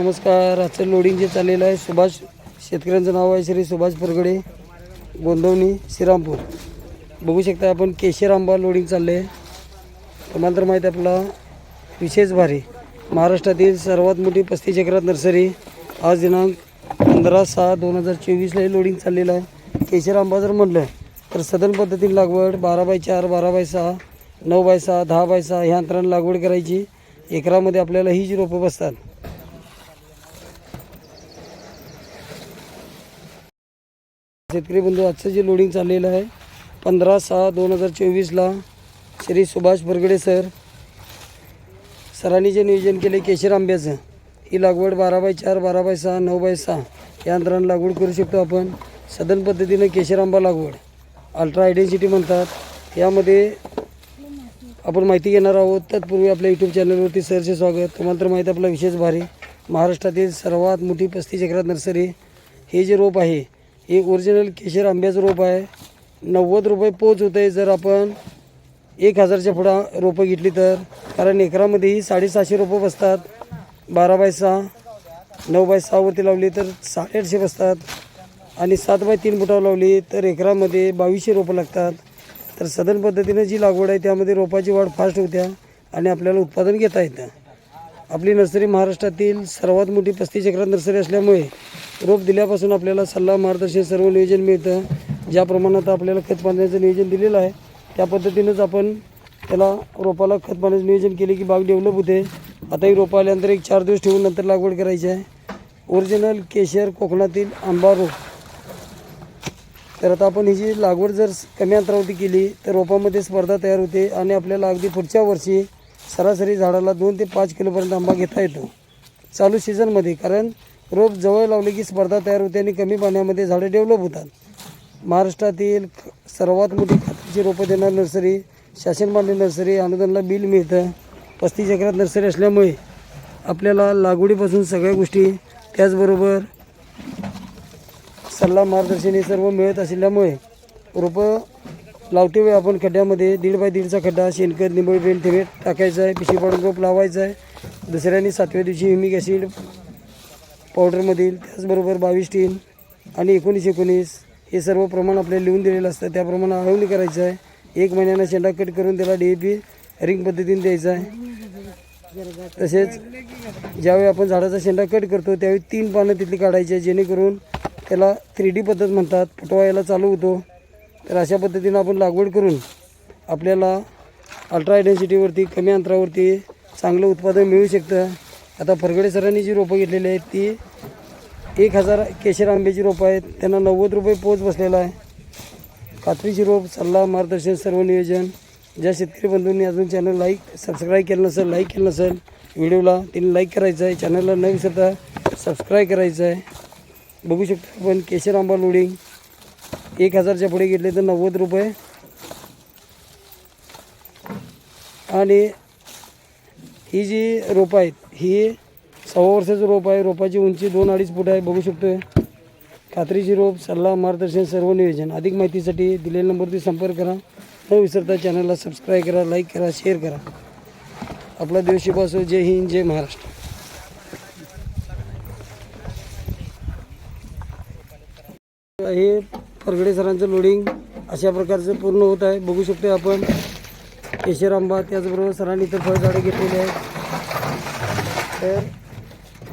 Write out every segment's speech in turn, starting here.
नमस्कार. आजचं लोडिंग जे चाललेलं आहे सुभाष शेतकऱ्यांचं नाव आहे श्री सुभाष परगडे गोंदवणी श्रीरामपूर. बघू शकता आपण केशर आंबा लोडिंग चालले आहे तुम्हाला तर माहीत आहे आपला विशेष भारी. महाराष्ट्रातील सर्वात मोठी पस्तीस चक्रात नर्सरी. आज दिनांक पंधरा सहा दोन हजार चोवीसला हे लोडिंग चाललेलं आहे. केशर आंबा जर म्हटलं तर सदन पद्धतीने लागवड बारा बाय चार बारा बाय सहा नऊ बाय सहा दहा बाय सहा ह्या अंतराने लागवड करायची. एकरामध्ये आपल्याला ही जी रोपं बसतात शेतकरी बंधू आजचं जे लोडिंग चाललेलं आहे पंधरा सहा दोन हजार चोवीसला श्री सुभाष बरगडे सर सरांनी जे नियोजन केले केशर आंब्याचं ही लागवड बारा बाय चार बारा बाय सहा नऊ बाय सहा या अंतराने लागवड करू शकतो आपण. सदन पद्धतीनं केशर आंबा लागवड अल्ट्रा आयडेन्सिटी म्हणतात. यामध्ये आपण माहिती घेणार आहोत. तत्पूर्वी आपल्या यूट्यूब चॅनलवरती सरचे स्वागत. तुम्हाला तर माहिती आहे आपला विशेष भारी महाराष्ट्रातील सर्वात मोठी पस्तीस एकरात नर्सरी हे जे रोप आहे एक ओरिजिनल केशर आंब्याचं रोप आहे. नव्वद रुपये पोच होतं आहे जर आपण एक हजारच्या पुढं रोपं घेतली तर. कारण एकरामध्येही साडेसहाशे रोपं बसतात. बारा बाय सहा नऊ बाय सहावरती लावली तर साडेआठशे बसतात. आणि सात बाय तीन फुटावर लावली तर एकरामध्ये बावीसशे रोपं लागतात. तर सदन पद्धतीनं जी लागवड आहे त्यामध्ये रोपाची वाढ फास्ट होत्या आणि आपल्याला उत्पादन घेता येतं. आपली नर्सरी महाराष्ट्रातील सर्वात मोठी पस्तीस एकरात नर्सरी असल्यामुळे रोप दिल्यापासून आपल्याला सल्ला मार्गदर्शन सर्व नियोजन मिळतं. ज्या प्रमाणात आपल्याला खत पाण्याचं नियोजन दिलेलं आहे त्या पद्धतीनंच आपण त्याला रोपाला खत पाण्याचं नियोजन केले की बाग डेव्हलप होते. आता ही रोपं आल्यानंतर एक चार दिवस ठेवून नंतर लागवड करायची आहे. ओरिजिनल केशर कोकणातील आंबा रोप. तर आता आपण ही जी लागवड जर कमी अंतरावरती केली तर रोपामध्ये स्पर्धा तयार होते आणि आपल्याला अगदी पुढच्या वर्षी सरासरी झाडाला दोन ते पाच किलोपर्यंत आंबा घेता येतो. चालू सीझनमध्ये कारण रोप जवळ लावले की स्पर्धा तयार होते आणि कमी पाण्यामध्ये झाडं डेव्हलप होतात. महाराष्ट्रातील सर्वात मोठी खात्रीची रोपं देणार नर्सरी शासन मान्य नर्सरी अनुदानला बिल मिळतं. पस्तीस एकरात नर्सरी असल्यामुळे आपल्याला लागवडीपासून सगळ्या गोष्टी त्याचबरोबर सल्ला मार्गदर्शन हे सर्व मिळत असल्यामुळे रोपं लावते वेळी आपण खड्ड्यामध्ये. दीड बाय दीडचा खड्डा शेणखत निंबळ पेंट थिमेट टाकायचा आहे. पिशी पाडून रोप लावायचं आहे. दुसऱ्याने सातव्या दिवशी ह्युमिक ॲसिड पावडरमधील त्याचबरोबर बावीस टीन आणि एकोणीस एकोणीस हे सर्व प्रमाण आपल्याला लिहून दिलेलं असतं. त्याप्रमाणे आळवणी करायचं आहे. एक महिन्यानं शेंडा कट करून त्याला डी ए पी रिंग पद्धतीने द्यायचं आहे. तसेच ज्यावेळी आपण झाडाचा शेंडा कट करतो त्यावेळी तीन पानं तिथली काढायची आहे. जेणेकरून त्याला थ्री डी पद्धत म्हणतात. फुटवा चालू होतो. तर अशा पद्धतीनं आपण लागवड करून आपल्याला अल्ट्रा डेन्सिटीवरती कमी अंतरावरती चांगलं उत्पादन मिळू शकतं. आता फरगडे सरांनी जी रोपं घेतलेली आहेत ती एक हजार केशर आंब्याची रोपं आहेत. त्यांना नव्वद रुपये पोच बसलेला आहे. कात्रीची रोप सल्ला मार्गदर्शन सर्व नियोजन. ज्या शेतकरी बंधूंनी अजून चॅनल लाईक सबस्क्राईब केलं नसेल लाईक केलं नसेल व्हिडिओला त्यांनी लाईक करायचं आहे. चॅनलला न विसरता सबस्क्राईब करायचं आहे. बघू शकतो आपण केशर आंबा लोडिंग एक हजारच्या पुढे घेतले तर नव्वद रुपये. आणि ही जी रोपं आहेत ही सव्वा वर्षाचं रोप आहे. रोपाची उंची दोन अडीच फूट आहे बघू शकतोय. खात्रीची रोप सल्ला मार्गदर्शन सर्व नियोजन. अधिक माहितीसाठी दिलेल्या नंबरवरती संपर्क करा. न विसरता चॅनलला सबस्क्राईब करा लाईक करा शेअर करा. आपला देश शुभ असो जय हिंद जय महाराष्ट्र. हे परगडे सरांचं लोडिंग अशा प्रकारचं पूर्ण होत आहे. बघू शकतो आपण. केशर आंबा त्याचबरोबर सरांनी इतर फळझाडे घेतलेले आहेत. तर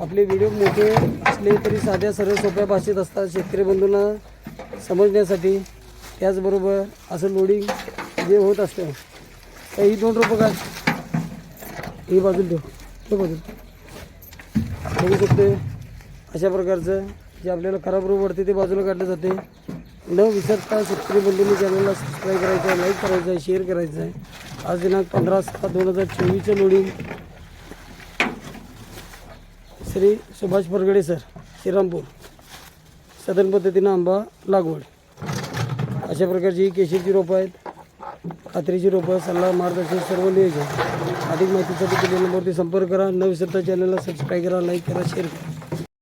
आपले व्हिडिओ मोठे असले तरी साध्या सरळ सोप्या भाषेत असतात शेतकरी बंधूंना समजण्यासाठी. त्याचबरोबर असं लोडिंग जे होत असतं. तर ही दोन रोपं काय? ही बाजूला ठेव. ठेव बाजूला बघू शकते अशा प्रकारचं जे आपल्याला खराब रोप वाटते ते बाजूला काढलं जाते. न विसरता शेतकरी बंधूंनी चॅनलला सबस्क्राईब करायचं आहे लाईक करायचं आहे शेअर करायचं आहे. आज दिनांक पंधरा सहा दोन हजार चोवीसचं लोडिंग श्री सुभाष परगडे सर श्रीरामपूर. सदन पद्धतीनं आंबा लागवड. अशा प्रकारची ही केशरची रोपं आहेत. खात्रीची रोपं सल्ला मार्गदर्शन सर्व नियोजन अधिक माहितीसाठी केलेल्या नंबरवरती संपर्क करा. न विसरता चॅनलला सबस्क्राईब करा लाईक करा शेअर करा.